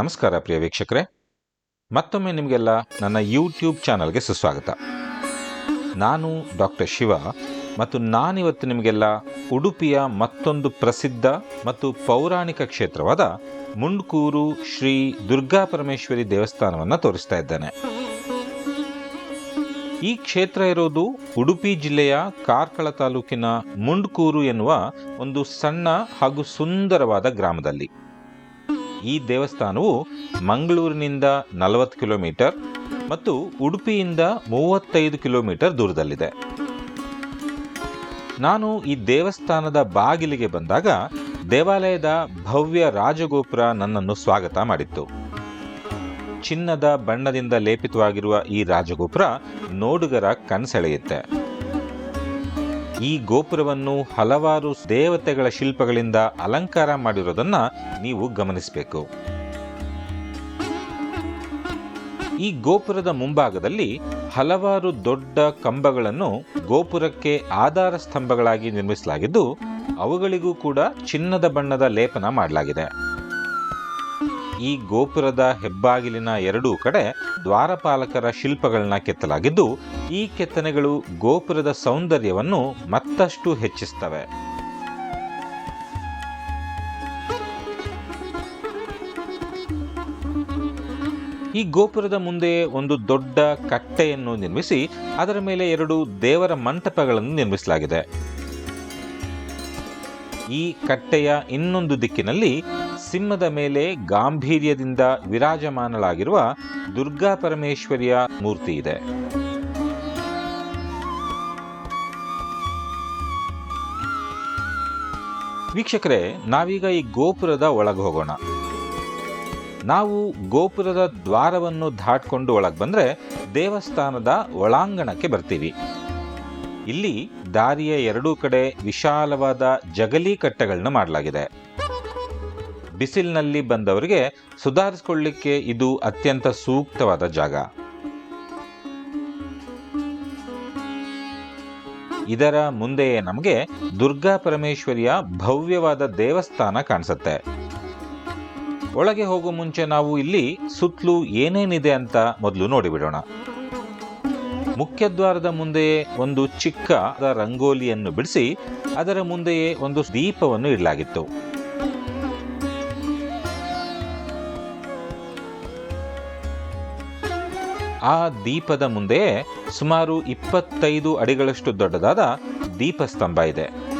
ನಮಸ್ಕಾರ ಪ್ರಿಯ ವೀಕ್ಷಕರೇ. ಮತ್ತೊಮ್ಮೆ ನಿಮಗೆಲ್ಲ ನನ್ನ ಯೂಟ್ಯೂಬ್ ಚಾನಲ್ಗೆ ಸುಸ್ವಾಗತ. ನಾನು ಡಾಕ್ಟರ್ ಶಿವ ಮತ್ತು ನಾನಿವತ್ತು ನಿಮಗೆಲ್ಲ ಉಡುಪಿಯ ಮತ್ತೊಂದು ಪ್ರಸಿದ್ಧ ಮತ್ತು ಪೌರಾಣಿಕ ಕ್ಷೇತ್ರವಾದ ಮುಂಡ್ಕೂರು ಶ್ರೀ ದುರ್ಗಾ ಪರಮೇಶ್ವರಿ ದೇವಸ್ಥಾನವನ್ನು ತೋರಿಸ್ತಾ ಇದ್ದೇನೆ. ಈ ಕ್ಷೇತ್ರ ಇರೋದು ಉಡುಪಿ ಜಿಲ್ಲೆಯ ಕಾರ್ಕಳ ತಾಲೂಕಿನ ಮುಂಡ್ಕೂರು ಎನ್ನುವ ಒಂದು ಸಣ್ಣ ಹಾಗೂ ಸುಂದರವಾದ ಗ್ರಾಮದಲ್ಲಿ. ಈ ದೇವಸ್ಥಾನವು ಮಂಗಳೂರಿನಿಂದ ನಲವತ್ತು ಕಿಲೋಮೀಟರ್ ಮತ್ತು ಉಡುಪಿಯಿಂದ ಮೂವತ್ತೈದು ಕಿಲೋಮೀಟರ್ ದೂರದಲ್ಲಿದೆ. ನಾನು ಈ ದೇವಸ್ಥಾನದ ಬಾಗಿಲಿಗೆ ಬಂದಾಗ ದೇವಾಲಯದ ಭವ್ಯ ರಾಜಗೋಪುರ ನನ್ನನ್ನು ಸ್ವಾಗತ ಮಾಡಿತ್ತು. ಚಿನ್ನದ ಬಣ್ಣದಿಂದ ಲೇಪಿತವಾಗಿರುವ ಈ ರಾಜಗೋಪುರ ನೋಡುಗರ ಕಣ್ಸೆಳೆಯುತ್ತೆ. ಈ ಗೋಪುರವನ್ನು ಹಲವಾರು ದೇವತೆಗಳ ಶಿಲ್ಪಗಳಿಂದ ಅಲಂಕಾರ ಮಾಡಿರೋದನ್ನ ನೀವು ಗಮನಿಸಬೇಕು. ಈ ಗೋಪುರದ ಮುಂಭಾಗದಲ್ಲಿ ಹಲವಾರು ದೊಡ್ಡ ಕಂಬಗಳನ್ನು ಗೋಪುರಕ್ಕೆ ಆಧಾರ ಸ್ತಂಭಗಳಾಗಿ ನಿರ್ಮಿಸಲಾಗಿದ್ದು, ಅವುಗಳಿಗೂ ಕೂಡ ಚಿನ್ನದ ಬಣ್ಣದ ಲೇಪನ ಮಾಡಲಾಗಿದೆ. ಈ ಗೋಪುರದ ಹೆಬ್ಬಾಗಿಲಿನ ಎರಡೂ ಕಡೆ ದ್ವಾರಪಾಲಕರ ಶಿಲ್ಪಗಳನ್ನ ಕೆತ್ತಲಾಗಿದ್ದು, ಈ ಕೆತ್ತನೆಗಳು ಗೋಪುರದ ಸೌಂದರ್ಯವನ್ನು ಮತ್ತಷ್ಟು ಹೆಚ್ಚಿಸ್ತವೆ. ಈ ಗೋಪುರದ ಮುಂದೆ ಒಂದು ದೊಡ್ಡ ಕಟ್ಟೆಯನ್ನು ನಿರ್ಮಿಸಿ, ಅದರ ಮೇಲೆ ಎರಡು ದೇವರ ಮಂಟಪಗಳನ್ನು ನಿರ್ಮಿಸಲಾಗಿದೆ. ಈ ಕಟ್ಟೆಯ ಇನ್ನೊಂದು ದಿಕ್ಕಿನಲ್ಲಿ ಸಿಂಹದ ಮೇಲೆ ಗಾಂಭೀರ್ಯದಿಂದ ವಿರಾಜಮಾನಳಾಗಿರುವ ದುರ್ಗಾ ಪರಮೇಶ್ವರಿಯ ಮೂರ್ತಿ ಇದೆ. ವೀಕ್ಷಕರೇ, ನಾವೀಗ ಈ ಗೋಪುರದ ಒಳಗೆ ಹೋಗೋಣ. ನಾವು ಗೋಪುರದ ದ್ವಾರವನ್ನು ದಾಟ್ಕೊಂಡು ಒಳಗೆ ಬಂದರೆ ದೇವಸ್ಥಾನದ ಒಳಾಂಗಣಕ್ಕೆ ಬರ್ತೀವಿ. ಇಲ್ಲಿ ದಾರಿಯ ಎರಡೂ ಕಡೆ ವಿಶಾಲವಾದ ಜಗಲಿ ಕಟ್ಟೆಗಳನ್ನ ಮಾಡಲಾಗಿದೆ. ಬಿಸಿಲಿನಲ್ಲಿ ಬಂದವರಿಗೆ ಸುಧಾರಿಸ್ಕೊಳ್ಳಿಕ್ಕೆ ಇದು ಅತ್ಯಂತ ಸೂಕ್ತವಾದ ಜಾಗ. ಇದರ ಮುಂದೆಯೇ ನಮಗೆ ದುರ್ಗಾ ಪರಮೇಶ್ವರಿಯ ಭವ್ಯವಾದ ದೇವಸ್ಥಾನ ಕಾಣಿಸುತ್ತೆ. ಒಳಗೆ ಹೋಗೋ ಮುಂಚೆ ನಾವು ಇಲ್ಲಿ ಸುತ್ತಲೂ ಏನೇನಿದೆ ಅಂತ ಮೊದಲು ನೋಡಿಬಿಡೋಣ. ಮುಖ್ಯದ್ವಾರದ ಮುಂದೆಯೇ ಒಂದು ಚಿಕ್ಕ ರಂಗೋಲಿಯನ್ನು ಬಿಡಿಸಿ ಅದರ ಮುಂದೆಯೇ ಒಂದು ದೀಪವನ್ನು ಇಡಲಾಗಿತ್ತು. ಆ ದೀಪದ ಮುಂದೆಯೇ ಸುಮಾರು ಇಪ್ಪತ್ತೈದು ಅಡಿಗಳಷ್ಟು ದೊಡ್ಡದಾದ ದೀಪಸ್ತಂಭ ಇದೆ.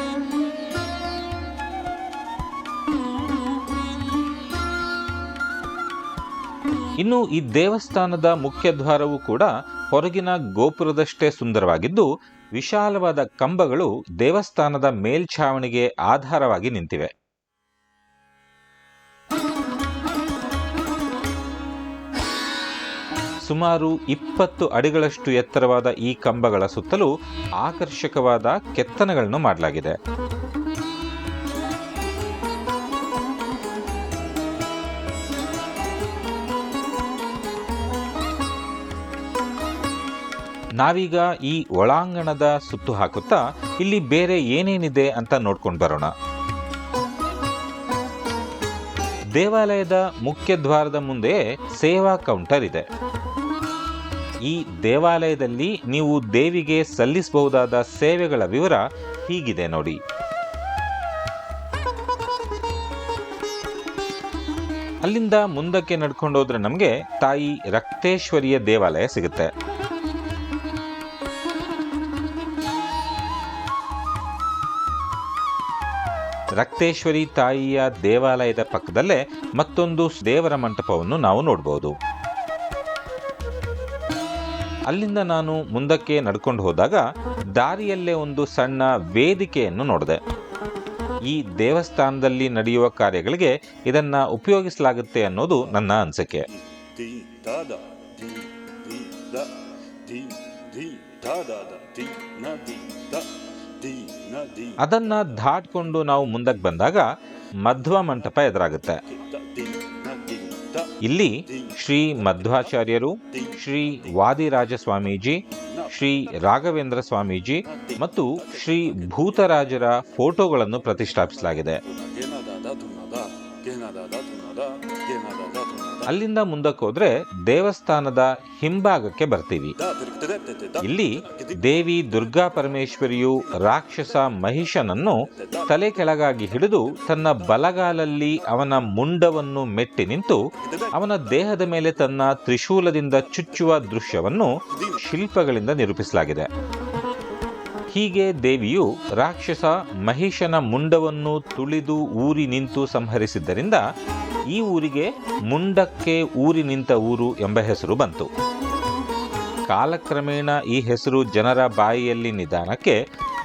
ಇನ್ನು ಈ ದೇವಸ್ಥಾನದ ಮುಖ್ಯ ದ್ವಾರವು ಕೂಡ ಹೊರಗಿನ ಗೋಪುರದಷ್ಟೇ ಸುಂದರವಾಗಿದ್ದು, ವಿಶಾಲವಾದ ಕಂಬಗಳು ದೇವಸ್ಥಾನದ ಮೇಲ್ಛಾವಣಿಗೆ ಆಧಾರವಾಗಿ ನಿಂತಿವೆ. ಸುಮಾರು ಇಪ್ಪತ್ತು ಅಡಿಗಳಷ್ಟು ಎತ್ತರವಾದ ಈ ಕಂಬಗಳ ಸುತ್ತಲೂ ಆಕರ್ಷಕವಾದ ಕೆತ್ತನೆಗಳನ್ನು ಮಾಡಲಾಗಿದೆ. ನಾವೀಗ ಈ ಒಳಾಂಗಣದ ಸುತ್ತು ಹಾಕುತ್ತಾ ಇಲ್ಲಿ ಬೇರೆ ಏನೇನಿದೆ ಅಂತ ನೋಡ್ಕೊಂಡು ಬರೋಣ. ದೇವಾಲಯದ ಮುಖ್ಯ ದ್ವಾರದ ಮುಂದೆ ಸೇವಾ ಕೌಂಟರ್ ಇದೆ. ಈ ದೇವಾಲಯದಲ್ಲಿ ನೀವು ದೇವಿಗೆ ಸಲ್ಲಿಸಬಹುದಾದ ಸೇವೆಗಳ ವಿವರ ಹೀಗಿದೆ ನೋಡಿ. ಅಲ್ಲಿಂದ ಮುಂದಕ್ಕೆ ನಡ್ಕೊಂಡು ಹೋದ್ರೆ ನಮಗೆ ತಾಯಿ ರಕ್ತೇಶ್ವರಿಯ ದೇವಾಲಯ ಸಿಗುತ್ತೆ. ರಕ್ತೇಶ್ವರಿ ತಾಯಿಯ ದೇವಾಲಯದ ಪಕ್ಕದಲ್ಲೇ ಮತ್ತೊಂದು ದೇವರ ಮಂಟಪವನ್ನು ನಾವು ನೋಡಬಹುದು ಅಲ್ಲಿಂದ ನಾನು ಮುಂದಕ್ಕೆ ನಡ್ಕೊಂಡು ಹೋದಾಗ ದಾರಿಯಲ್ಲೇ ಒಂದು ಸಣ್ಣ ವೇದಿಕೆಯನ್ನು ನೋಡಿದೆ. ಈ ದೇವಸ್ಥಾನದಲ್ಲಿ ನಡೆಯುವ ಕಾರ್ಯಗಳಿಗೆ ಇದನ್ನ ಉಪಯೋಗಿಸಲಾಗುತ್ತೆ ಅನ್ನೋದು ನನ್ನ ಅನಿಸಿಕೆ. ಅದನ್ನ ದಾಟ್ಕೊಂಡು ನಾವು ಮುಂದಕ್ಕೆ ಬಂದಾಗ ಮಧ್ವ ಮಂಟಪ ಎದುರಾಗುತ್ತೆ. ಇಲ್ಲಿ ಶ್ರೀ ಮಧ್ವಾಚಾರ್ಯರು, ಶ್ರೀ ವಾದಿರಾಜ ಸ್ವಾಮೀಜಿ ಶ್ರೀ ರಾಘವೇಂದ್ರ ಸ್ವಾಮೀಜಿ ಮತ್ತು ಶ್ರೀ ಭೂತರಾಜರ ಫೋಟೋಗಳನ್ನು ಪ್ರತಿಷ್ಠಾಪಿಸಲಾಗಿದೆ. ಅಲ್ಲಿಂದ ಮುಂದಕ್ಕೆ ಹೋದ್ರೆ ದೇವಸ್ಥಾನದ ಹಿಂಭಾಗಕ್ಕೆ ಬರ್ತೀವಿ. ಇಲ್ಲಿ ದೇವಿ ದುರ್ಗಾ ಪರಮೇಶ್ವರಿಯು ರಾಕ್ಷಸ ಮಹಿಷನನ್ನು ತಲೆ ಕೆಳಗಾಗಿ ಹಿಡಿದು ತನ್ನ ಬಲಗಾಲಲ್ಲಿ ಅವನ ಮುಂಡವನ್ನು ಮೆಟ್ಟಿ ನಿಂತು ಅವನ ದೇಹದ ಮೇಲೆ ತನ್ನ ತ್ರಿಶೂಲದಿಂದ ಚುಚ್ಚುವ ದೃಶ್ಯವನ್ನು ಶಿಲ್ಪಗಳಿಂದ ನಿರೂಪಿಸಲಾಗಿದೆ. ಹೀಗೆ ದೇವಿಯು ರಾಕ್ಷಸ ಮಹಿಷನ ಮುಂಡವನ್ನು ತುಳಿದು ಊರಿ ನಿಂತು ಸಂಹರಿಸಿದ್ದರಿಂದ ಈ ಊರಿಗೆ ಮುಂಡಕ್ಕೆ ಊರಿ ನಿಂತ ಊರು ಎಂಬ ಹೆಸರು ಬಂತು. ಕಾಲಕ್ರಮೇಣ ಈ ಹೆಸರು ಜನರ ಬಾಯಿಯಲ್ಲಿ ನಿಧಾನಕ್ಕೆ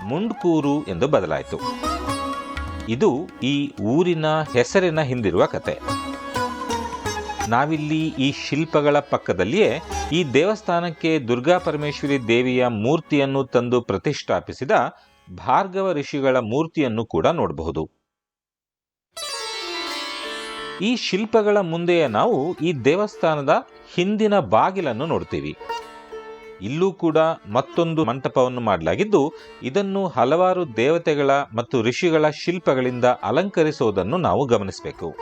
ಮುಂಡ್ಕೂರು ಎಂದು ಬದಲಾಯಿತು. ಇದು ಈ ಊರಿನ ಹೆಸರಿನ ಹಿಂದಿರುವ ಕತೆ. ನಾವಿಲ್ಲಿ ಈ ಶಿಲ್ಪಗಳ ಪಕ್ಕದಲ್ಲಿಯೇ ಈ ದೇವಸ್ಥಾನಕ್ಕೆ ದುರ್ಗಾ ಪರಮೇಶ್ವರಿ ದೇವಿಯ ಮೂರ್ತಿಯನ್ನು ತಂದು ಪ್ರತಿಷ್ಠಾಪಿಸಿದ ಭಾರ್ಗವ ಋಷಿಗಳ ಮೂರ್ತಿಯನ್ನು ಕೂಡ ನೋಡಬಹುದು. ಈ ಶಿಲ್ಪಗಳ ಮುಂದೆಯೇ ನಾವು ಈ ದೇವಸ್ಥಾನದ ಹಿಂದಿನ ಬಾಗಿಲನ್ನು ನೋಡ್ತೀವಿ. ಇಲ್ಲೂ ಕೂಡ ಮತ್ತೊಂದು ಮಂಟಪವನ್ನು ಮಾಡಲಾಗಿದ್ದು, ಇದನ್ನು ಹಲವಾರು ದೇವತೆಗಳ ಮತ್ತು ಋಷಿಗಳ ಶಿಲ್ಪಗಳಿಂದ ಅಲಂಕರಿಸುವುದನ್ನು ನಾವು ಗಮನಿಸಬೇಕು.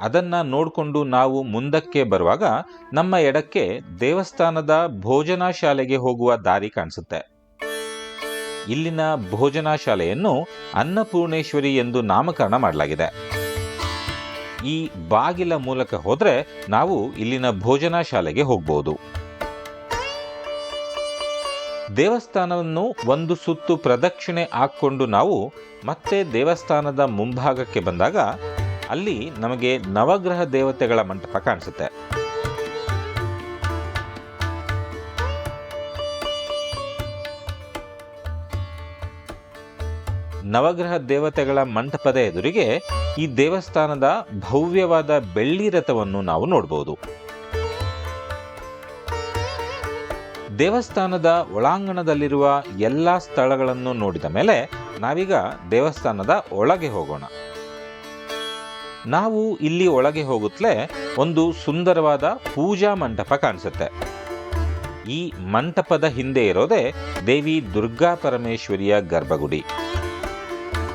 ಅದನ್ನ ನೋಡಿಕೊಂಡು ನಾವು ಮುಂದಕ್ಕೆ ಬರುವಾಗ ನಮ್ಮ ಎಡಕ್ಕೆ ದೇವಸ್ಥಾನದ ಭೋಜನಾ ಶಾಲೆಗೆ ಹೋಗುವ ದಾರಿ ಕಾಣಿಸುತ್ತೆ. ಇಲ್ಲಿನ ಭೋಜನಾ ಶಾಲೆಯನ್ನು ಅನ್ನಪೂರ್ಣೇಶ್ವರಿ ಎಂದು ನಾಮಕರಣ ಮಾಡಲಾಗಿದೆ. ಈ ಬಾಗಿಲ ಮೂಲಕ ಹೋದರೆ ನಾವು ಇಲ್ಲಿನ ಭೋಜನ ಶಾಲೆಗೆ ಹೋಗ್ಬೋದು. ದೇವಸ್ಥಾನವನ್ನು ಒಂದು ಸುತ್ತು ಪ್ರದಕ್ಷಿಣೆ ಹಾಕ್ಕೊಂಡು ನಾವು ಮತ್ತೆ ದೇವಸ್ಥಾನದ ಮುಂಭಾಗಕ್ಕೆ ಬಂದಾಗ ಅಲ್ಲಿ ನಮಗೆ ನವಗ್ರಹ ದೇವತೆಗಳ ಮಂಟಪ ಕಾಣಿಸುತ್ತೆ. ನವಗ್ರಹ ದೇವತೆಗಳ ಮಂಟಪದ ಎದುರಿಗೆ ಈ ದೇವಸ್ಥಾನದ ಭವ್ಯವಾದ ಬೆಳ್ಳಿ ರಥವನ್ನು ನಾವು ನೋಡಬಹುದು ದೇವಸ್ಥಾನದ ಒಳಾಂಗಣದಲ್ಲಿರುವ ಎಲ್ಲ ಸ್ಥಳಗಳನ್ನು ನೋಡಿದ ಮೇಲೆ ನಾವೀಗ ದೇವಸ್ಥಾನದ ಒಳಗೆ ಹೋಗೋಣ. ನಾವು ಇಲ್ಲಿ ಒಳಗೆ ಹೋಗುತ್ತಲೇ ಒಂದು ಸುಂದರವಾದ ಪೂಜಾ ಮಂಟಪ ಕಾಣಿಸುತ್ತೆ. ಈ ಮಂಟಪದ ಹಿಂದೆ ಇರೋದೇ ದೇವಿ ದುರ್ಗಾ ಪರಮೇಶ್ವರಿಯ ಗರ್ಭಗುಡಿ.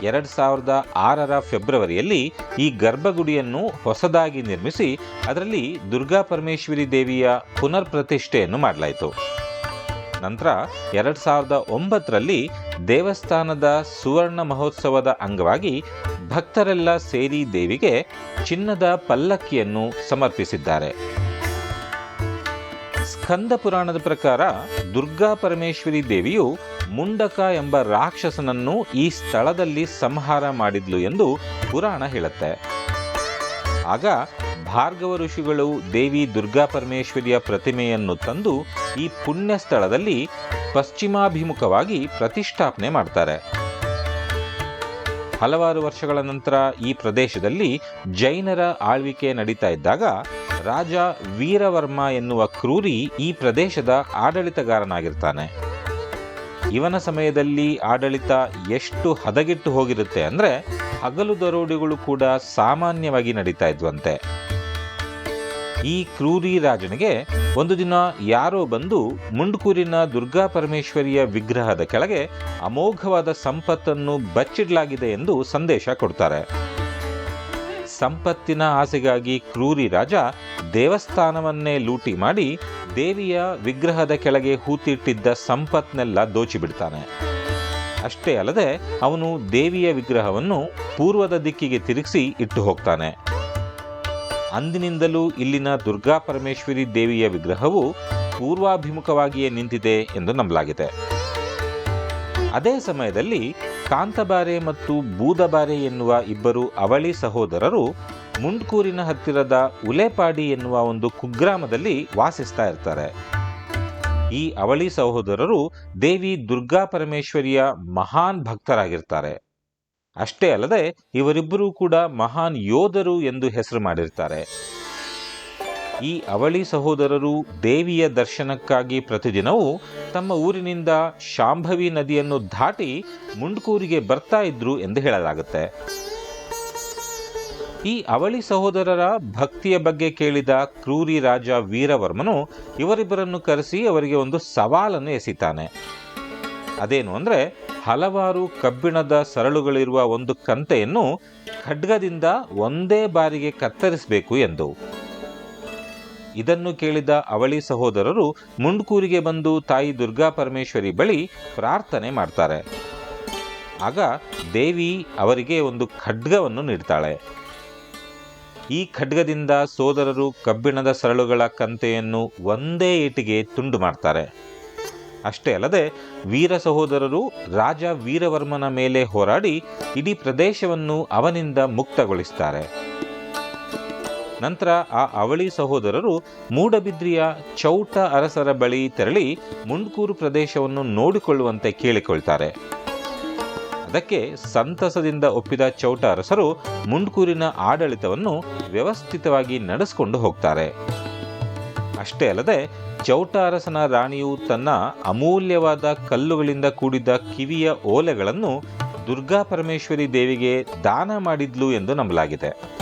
ಎರಡ್ ಸಾವಿರದ ಆರರ ಫೆಬ್ರವರಿಯಲ್ಲಿ ಈ ಗರ್ಭಗುಡಿಯನ್ನು ಹೊಸದಾಗಿ ನಿರ್ಮಿಸಿ ಅದರಲ್ಲಿ ದುರ್ಗಾ ಪರಮೇಶ್ವರಿ ದೇವಿಯ ಪುನರ್ ಪ್ರತಿಷ್ಠೆಯನ್ನು ಮಾಡಲಾಯಿತು. ನಂತರ ಎರಡ್ ಸಾವಿರದ ಒಂಬತ್ತರಲ್ಲಿ ದೇವಸ್ಥಾನದ ಸುವರ್ಣ ಮಹೋತ್ಸವದ ಅಂಗವಾಗಿ ಭಕ್ತರೆಲ್ಲ ಸೇರಿ ದೇವಿಗೆ ಚಿನ್ನದ ಪಲ್ಲಕ್ಕಿಯನ್ನು ಸಮರ್ಪಿಸಿದ್ದಾರೆ. ಸ್ಕಂದ ಪುರಾಣದ ಪ್ರಕಾರ ದುರ್ಗಾ ಪರಮೇಶ್ವರಿ ದೇವಿಯು ಮುಂಡಕ ಎಂಬ ರಾಕ್ಷಸನನ್ನು ಈ ಸ್ಥಳದಲ್ಲಿ ಸಂಹಾರ ಮಾಡಿದ್ಲು ಎಂದು ಪುರಾಣ ಹೇಳುತ್ತೆ. ಆಗ ಭಾರ್ಗವ ಋಷಿಗಳು ದೇವಿ ದುರ್ಗಾ ಪರಮೇಶ್ವರಿಯ ಪ್ರತಿಮೆಯನ್ನು ತಂದು ಈ ಪುಣ್ಯ ಸ್ಥಳದಲ್ಲಿ ಪಶ್ಚಿಮಾಭಿಮುಖವಾಗಿ ಪ್ರತಿಷ್ಠಾಪನೆ ಮಾಡ್ತಾರೆ. ಹಲವಾರು ವರ್ಷಗಳ ನಂತರ ಈ ಪ್ರದೇಶದಲ್ಲಿ ಜೈನರ ಆಳ್ವಿಕೆ ನಡೀತಾ ಇದ್ದಾಗ ರಾಜ ವೀರವರ್ಮ ಎನ್ನುವ ಕ್ರೂರಿ ಈ ಪ್ರದೇಶದ ಆಡಳಿತಗಾರನಾಗಿರ್ತಾನೆ. ಇವನ ಸಮಯದಲ್ಲಿ ಆಡಳಿತ ಎಷ್ಟು ಹದಗೆಟ್ಟು ಹೋಗಿರುತ್ತೆ ಅಂದರೆ ಹಗಲು ದರೋಡೆಗಳು ಕೂಡ ಸಾಮಾನ್ಯವಾಗಿ ನಡೀತಾ ಇದ್ವಂತೆ. ಈ ಕ್ರೂರಿ ರಾಜನಿಗೆ ಒಂದು ದಿನ ಯಾರೋ ಬಂದು ಮುಂಡ್ಕೂರಿನ ದುರ್ಗಾ ಪರಮೇಶ್ವರಿಯ ವಿಗ್ರಹದ ಕೆಳಗೆ ಅಮೋಘವಾದ ಸಂಪತ್ತನ್ನು ಬಚ್ಚಿಡಲಾಗಿದೆ ಎಂದು ಸಂದೇಶ ಕೊಡ್ತಾರೆ. ಸಂಪತ್ತಿನ ಆಸೆಗಾಗಿ ಕ್ರೂರಿ ರಾಜ ದೇವಸ್ಥಾನವನ್ನೇ ಲೂಟಿ ಮಾಡಿ ದೇವಿಯ ವಿಗ್ರಹದ ಕೆಳಗೆ ಹೂತಿಟ್ಟಿದ್ದ ಸಂಪತ್ನೆಲ್ಲ ದೋಚಿಬಿಡ್ತಾನೆ. ಅಷ್ಟೇ ಅಲ್ಲದೆ ಅವನು ದೇವಿಯ ವಿಗ್ರಹವನ್ನು ಪೂರ್ವದ ದಿಕ್ಕಿಗೆ ತಿರುಗಿಸಿ ಇಟ್ಟು ಹೋಗ್ತಾನೆ. ಅಂದಿನಿಂದಲೂ ಇಲ್ಲಿನ ದುರ್ಗಾ ಪರಮೇಶ್ವರಿ ದೇವಿಯ ವಿಗ್ರಹವು ಪೂರ್ವಾಭಿಮುಖವಾಗಿಯೇ ನಿಂತಿದೆ ಎಂದು ನಂಬಲಾಗಿದೆ. ಅದೇ ಸಮಯದಲ್ಲಿ ಕಾಂತಬಾರೆ ಮತ್ತು ಬೂದಬಾರೆ ಎನ್ನುವ ಇಬ್ಬರು ಅವಳಿ ಸಹೋದರರು ಮುಂಡ್ಕೂರಿನ ಹತ್ತಿರದ ಉಲೆಪಾಡಿ ಎನ್ನುವ ಒಂದು ಕುಗ್ರಾಮದಲ್ಲಿ ವಾಸಿಸ್ತಾ ಇರ್ತಾರೆ. ಈ ಅವಳಿ ಸಹೋದರರು ದೇವಿ ದುರ್ಗಾ ಪರಮೇಶ್ವರಿಯ ಮಹಾನ್ ಭಕ್ತರಾಗಿರ್ತಾರೆ. ಅಷ್ಟೇ ಅಲ್ಲದೆ ಇವರಿಬ್ಬರೂ ಕೂಡ ಮಹಾನ್ ಯೋಧರು ಎಂದು ಹೆಸರು ಮಾಡಿರ್ತಾರೆ. ಈ ಅವಳಿ ಸಹೋದರರು ದೇವಿಯ ದರ್ಶನಕ್ಕಾಗಿ ಪ್ರತಿದಿನವೂ ತಮ್ಮ ಊರಿನಿಂದ ಶಾಂಭವಿ ನದಿಯನ್ನು ದಾಟಿ ಮುಂಡ್ಕೂರಿಗೆ ಬರ್ತಾ ಇದ್ರು ಎಂದು ಹೇಳಲಾಗುತ್ತೆ. ಈ ಅವಳಿ ಸಹೋದರರ ಭಕ್ತಿಯ ಬಗ್ಗೆ ಕೇಳಿದ ಕ್ರೂರಿ ರಾಜ ವೀರವರ್ಮನು ಇವರಿಬ್ಬರನ್ನು ಕರೆಸಿ ಅವರಿಗೆ ಒಂದು ಸವಾಲನ್ನು ಎಸಿತಾನೆ. ಅದೇನು ಅಂದರೆ ಹಲವಾರು ಕಬ್ಬಿಣದ ಸರಳುಗಳಿರುವ ಒಂದು ಕಂತೆಯನ್ನು ಖಡ್ಗದಿಂದ ಒಂದೇ ಬಾರಿಗೆ ಕತ್ತರಿಸಬೇಕು ಎಂದು. ಇದನ್ನು ಕೇಳಿದ ಅವಳಿ ಸಹೋದರರು ಮುಂಡ್ಕೂರಿಗೆ ಬಂದು ತಾಯಿ ದುರ್ಗಾ ಪರಮೇಶ್ವರಿ ಬಳಿ ಪ್ರಾರ್ಥನೆ ಮಾಡ್ತಾರೆ. ಆಗ ದೇವಿ ಅವರಿಗೆ ಒಂದು ಖಡ್ಗವನ್ನು ನೀಡ್ತಾಳೆ. ಈ ಖಡ್ಗದಿಂದ ಸೋದರರು ಕಬ್ಬಿಣದ ಸರಳುಗಳ ಕಂತೆಯನ್ನು ಒಂದೇ ಏಟಿಗೆ ತುಂಡು ಮಾಡ್ತಾರೆ. ಅಷ್ಟೇ ಅಲ್ಲದೆ ವೀರ ಸಹೋದರರು ರಾಜ ವೀರವರ್ಮನ ಮೇಲೆ ಹೋರಾಡಿ ಇಡೀ ಪ್ರದೇಶವನ್ನು ಅವನಿಂದ ಮುಕ್ತಗೊಳಿಸ್ತಾರೆ. ನಂತರ ಆ ಅವಳಿ ಸಹೋದರರು ಮೂಡಬಿದ್ರಿಯ ಚೌಟ ಅರಸರ ಬಳಿ ತೆರಳಿ ಮುಂಡ್ಕೂರು ಪ್ರದೇಶವನ್ನು ನೋಡಿಕೊಳ್ಳುವಂತೆ ಕೇಳಿಕೊಳ್ತಾರೆ. ಅದಕ್ಕೆ ಸಂತಸದಿಂದ ಒಪ್ಪಿದ ಚೌಟ ಅರಸರು ಮುಂಡ್ಕೂರಿನ ಆಡಳಿತವನ್ನು ವ್ಯವಸ್ಥಿತವಾಗಿ ನಡೆಸಿಕೊಂಡು ಹೋಗ್ತಾರೆ. ಅಷ್ಟೇ ಅಲ್ಲದೆ ಚೌಟ ಅರಸನ ರಾಣಿಯು ತನ್ನ ಅಮೂಲ್ಯವಾದ ಕಲ್ಲುಗಳಿಂದ ಕೂಡಿದ ಕಿವಿಯ ಓಲೆಗಳನ್ನು ದುರ್ಗಾ ಪರಮೇಶ್ವರಿ ದೇವಿಗೆ ದಾನ ಮಾಡಿದ್ಲು ಎಂದು ನಂಬಲಾಗಿದೆ.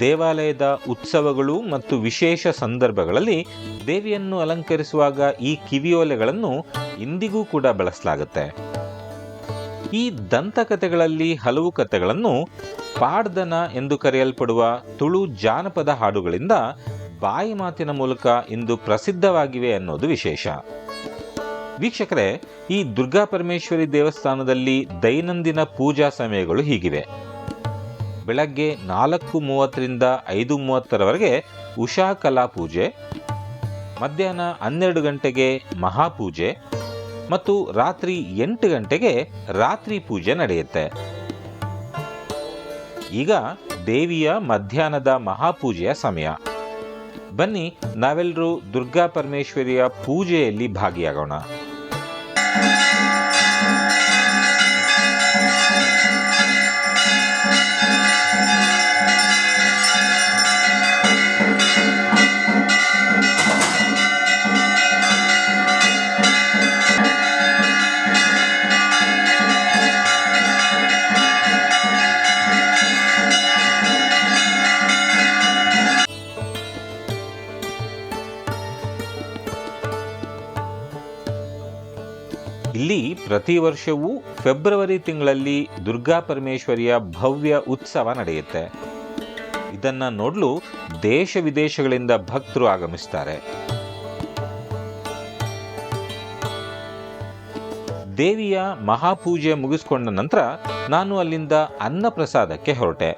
ದೇವಾಲಯದ ಉತ್ಸವಗಳು ಮತ್ತು ವಿಶೇಷ ಸಂದರ್ಭಗಳಲ್ಲಿ ದೇವಿಯನ್ನು ಅಲಂಕರಿಸುವಾಗ ಈ ಕಿವಿಯೋಲೆಗಳನ್ನು ಇಂದಿಗೂ ಕೂಡ ಬಳಸಲಾಗುತ್ತೆ. ಈ ದಂತಕಥೆಗಳಲ್ಲಿ ಹಲವು ಕಥೆಗಳನ್ನು ಪಾಡ್ದನ ಎಂದು ಕರೆಯಲ್ಪಡುವ ತುಳು ಜಾನಪದ ಹಾಡುಗಳಿಂದ ಬಾಯಿ ಮಾತಿನ ಮೂಲಕ ಇಂದು ಪ್ರಸಿದ್ಧವಾಗಿವೆ ಅನ್ನೋದು ವಿಶೇಷ. ವೀಕ್ಷಕರೇ, ಈ ದುರ್ಗಾ ಪರಮೇಶ್ವರಿ ದೇವಸ್ಥಾನದಲ್ಲಿ ದೈನಂದಿನ ಪೂಜಾ ಸಮಯಗಳು ಹೀಗಿವೆ. ಬೆಳಗ್ಗೆ ನಾಲ್ಕು ಮೂವತ್ತರಿಂದ ಐದು ಮೂವತ್ತರವರೆಗೆ ಉಷಾ ಕಲಾ ಪೂಜೆ, ಮಧ್ಯಾಹ್ನ ಹನ್ನೆರಡು ಗಂಟೆಗೆ ಮಹಾಪೂಜೆ ಮತ್ತು ರಾತ್ರಿ ಎಂಟು ಗಂಟೆಗೆ ರಾತ್ರಿ ಪೂಜೆ ನಡೆಯುತ್ತೆ. ಈಗ ದೇವಿಯ ಮಧ್ಯಾಹ್ನದ ಮಹಾಪೂಜೆಯ ಸಮಯ. ಬನ್ನಿ ನಾವೆಲ್ಲರೂ ದುರ್ಗಾ ಪರಮೇಶ್ವರಿಯ ಪೂಜೆಯಲ್ಲಿ ಭಾಗಿಯಾಗೋಣ. ಪ್ರತಿ ವರ್ಷವೂ ಫೆಬ್ರವರಿ ತಿಂಗಳಲ್ಲಿ ದುರ್ಗಾ ಪರಮೇಶ್ವರಿಯ ಭವ್ಯ ಉತ್ಸವ ನಡೆಯುತ್ತೆ. ಇದನ್ನ ನೋಡಲು ದೇಶ ವಿದೇಶಗಳಿಂದ ಭಕ್ತರು ಆಗಮಿಸ್ತಾರೆ. ದೇವಿಯ ಮಹಾಪೂಜೆ ಮುಗಿಸ್ಕೊಂಡ ನಂತರ ನಾನು ಅಲ್ಲಿಂದ ಅನ್ನಪ್ರಸಾದಕ್ಕೆ ಹೊರಟೆ.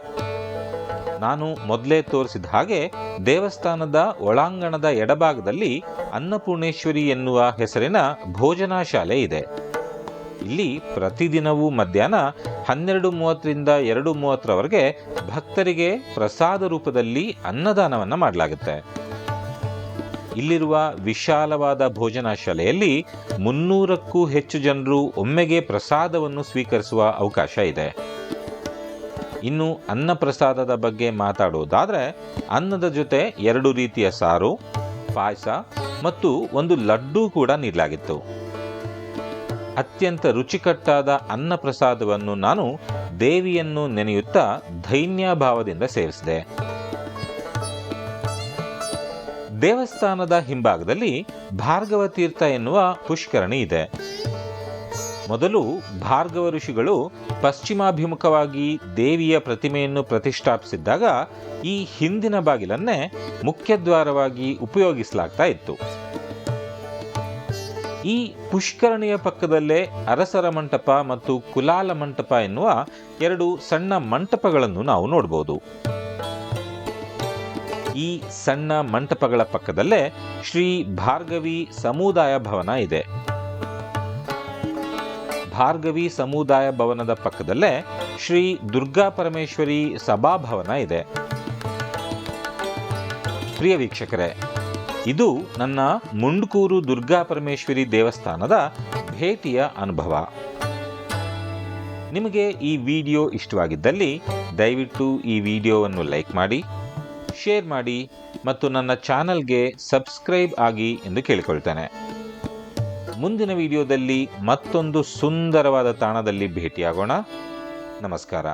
ನಾನು ಮೊದಲೇ ತೋರಿಸಿದ ಹಾಗೆ ದೇವಸ್ಥಾನದ ಒಳಾಂಗಣದ ಎಡಭಾಗದಲ್ಲಿ ಅನ್ನಪೂರ್ಣೇಶ್ವರಿ ಎನ್ನುವ ಹೆಸರಿನ ಭೋಜನಾ ಶಾಲೆ ಇದೆ. ಇಲ್ಲಿ ಪ್ರತಿದಿನವೂ ಮಧ್ಯಾಹ್ನ ಹನ್ನೆರಡು ಮೂವತ್ತರಿಂದ ಎರಡು ಮೂವತ್ತರವರೆಗೆ ಭಕ್ತರಿಗೆ ಪ್ರಸಾದ ರೂಪದಲ್ಲಿ ಅನ್ನದಾನವನ್ನು ಮಾಡಲಾಗುತ್ತೆ. ಇಲ್ಲಿರುವ ವಿಶಾಲವಾದ ಭೋಜನ ಶಾಲೆಯಲ್ಲಿ ಮುನ್ನೂರಕ್ಕೂ ಹೆಚ್ಚು ಜನರು ಒಮ್ಮೆಗೆ ಪ್ರಸಾದವನ್ನು ಸ್ವೀಕರಿಸುವ ಅವಕಾಶ ಇದೆ. ಇನ್ನು ಅನ್ನ ಪ್ರಸಾದದ ಬಗ್ಗೆ ಮಾತಾಡುವುದಾದರೆ ಅನ್ನದ ಜೊತೆ ಎರಡು ರೀತಿಯ ಸಾರು, ಪಾಯಸ ಮತ್ತು ಒಂದು ಲಡ್ಡು ಕೂಡ ನೀಡಲಾಗಿತ್ತು. ಅತ್ಯಂತ ರುಚಿಕಟ್ಟಾದ ಅನ್ನ ಪ್ರಸಾದವನ್ನು ನಾನು ದೇವಿಯನ್ನು ನೆನೆಯುತ್ತಾ ಧೈನ್ಯಭಾವದಿಂದ ಸೇವಿಸಿದೆ. ದೇವಸ್ಥಾನದ ಹಿಂಭಾಗದಲ್ಲಿ ಭಾರ್ಗವ ತೀರ್ಥ ಎನ್ನುವ ಪುಷ್ಕರಣಿ ಇದೆ. ಮೊದಲು ಭಾರ್ಗವ ಋಷಿಗಳು ಪಶ್ಚಿಮಾಭಿಮುಖವಾಗಿ ದೇವಿಯ ಪ್ರತಿಮೆಯನ್ನು ಪ್ರತಿಷ್ಠಾಪಿಸಿದ್ದಾಗ ಈ ಹಿಂದಿನ ಬಾಗಿಲನ್ನೇ ಮುಖ್ಯದ್ವಾರವಾಗಿ ಉಪಯೋಗಿಸಲಾಗ್ತಾ ಇತ್ತು. ಈ ಪುಷ್ಕರಣಿಯ ಪಕ್ಕದಲ್ಲೇ ಅರಸರ ಮಂಟಪ ಮತ್ತು ಕುಲಾಲ ಮಂಟಪ ಎನ್ನುವ ಎರಡು ಸಣ್ಣ ಮಂಟಪಗಳನ್ನು ನಾವು ನೋಡಬಹುದು ಈ ಸಣ್ಣ ಮಂಟಪಗಳ ಪಕ್ಕದಲ್ಲೇ ಶ್ರೀ ಭಾರ್ಗವಿ ಸಮುದಾಯ ಭವನ ಇದೆ. ಭಾರ್ಗವಿ ಸಮುದಾಯ ಭವನದ ಪಕ್ಕದಲ್ಲೇ ಶ್ರೀ ದುರ್ಗಾ ಪರಮೇಶ್ವರಿ ಸಭಾಭವನ ಇದೆ. ಪ್ರಿಯ ವೀಕ್ಷಕರೇ ಇದು ನನ್ನ ಮುಂಡ್ಕೂರು ದುರ್ಗಾ ಪರಮೇಶ್ವರಿ ದೇವಸ್ಥಾನದ ಭೇಟಿಯ ಅನುಭವ. ನಿಮಗೆ ಈ ವಿಡಿಯೋ ಇಷ್ಟವಾಗಿದ್ದಲ್ಲಿ ದಯವಿಟ್ಟು ಈ ವಿಡಿಯೋವನ್ನು ಲೈಕ್ ಮಾಡಿ, ಶೇರ್ ಮಾಡಿ ಮತ್ತು ನನ್ನ ಚಾನಲ್ಗೆ ಸಬ್ಸ್ಕ್ರೈಬ್ ಆಗಿ ಎಂದು ಕೇಳಿಕೊಳ್ತೇನೆ. ಮುಂದಿನ ವಿಡಿಯೋದಲ್ಲಿ ಮತ್ತೊಂದು ಸುಂದರವಾದ ತಾಣದಲ್ಲಿ ಭೇಟಿಯಾಗೋಣ. ನಮಸ್ಕಾರ.